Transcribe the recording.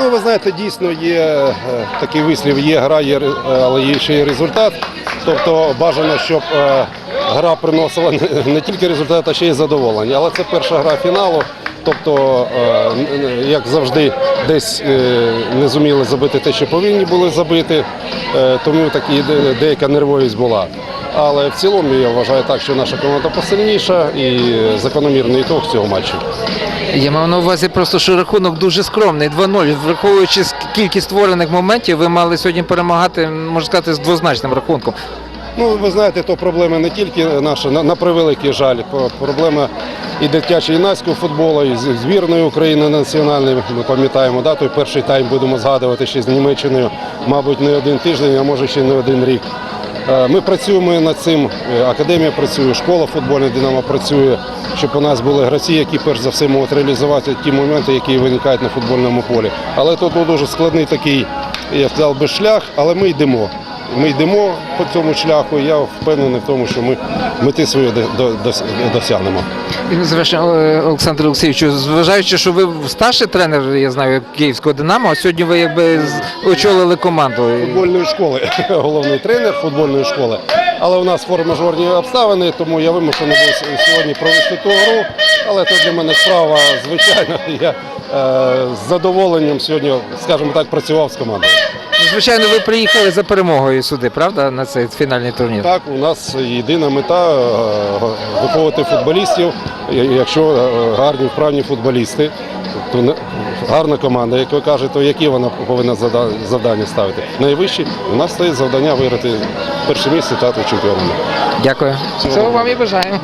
Ну, ви знаєте, дійсно є е, такий вислів, є гра, є, але є ще й результат. Тобто бажано, щоб е, гра приносила не- тільки результат, а ще й задоволення. Але це перша гра фіналу. Тобто, е, як завжди, десь не зуміли забити те, що повинні були забити, тому такі де- деяка нервовість була. Але в цілому я вважаю так, що наша команда посильніша і закономірний ітог цього матчу. Я мав на увазі просто, що рахунок дуже скромний, 2-0. Враховуючи кількість створених моментів, ви мали сьогодні перемагати, можна сказати, з двозначним рахунком. Ну, ви знаєте, то проблема не тільки наша, на, на превеликий жаль, проблема і дитячого юнацького футболу, і збірної України національної. Ми пам'ятаємо, да, той перший тайм будемо згадувати ще з Німеччиною, мабуть, не один тиждень, а може ще не один рік. Е, Ми працюємо над цим. е, Академія працює, школа футбольна Динамо працює, щоб у нас були гравці, які перш за все можуть реалізувати ті моменти, які виникають на футбольному полі. Але тут дуже складний такий, я сказав би, шлях, але ми йдемо. Ми йдемо по цьому шляху. і Я впевнений в тому, що ми мети дос- досягнемо. І Олександр Олексійович, зважаючи, що ви старший тренер, я знаю, київського Динамо, а сьогодні ви якби очолили команду. Футбольної школи, головний тренер футбольної школи. Але у нас форс-мажорні обставини, тому я вимушений був сьогодні провести ту гру. Але це для мене справа звичайна. Я е, з задоволенням сьогодні, скажімо так, працював з командою. Звичайно, ви приїхали за перемогою сюди, правда, на цей фінальний турнір? Так, у нас єдина мета е, виховувати футболістів. Якщо е, гарні вправні футболісти, то гарна команда, як ви кажете, то які вона повинна завдання ставити? Найвищі у нас стоїть завдання виграти перше місце та стати чемпіонами. Дякую. Цього вам і бажаю.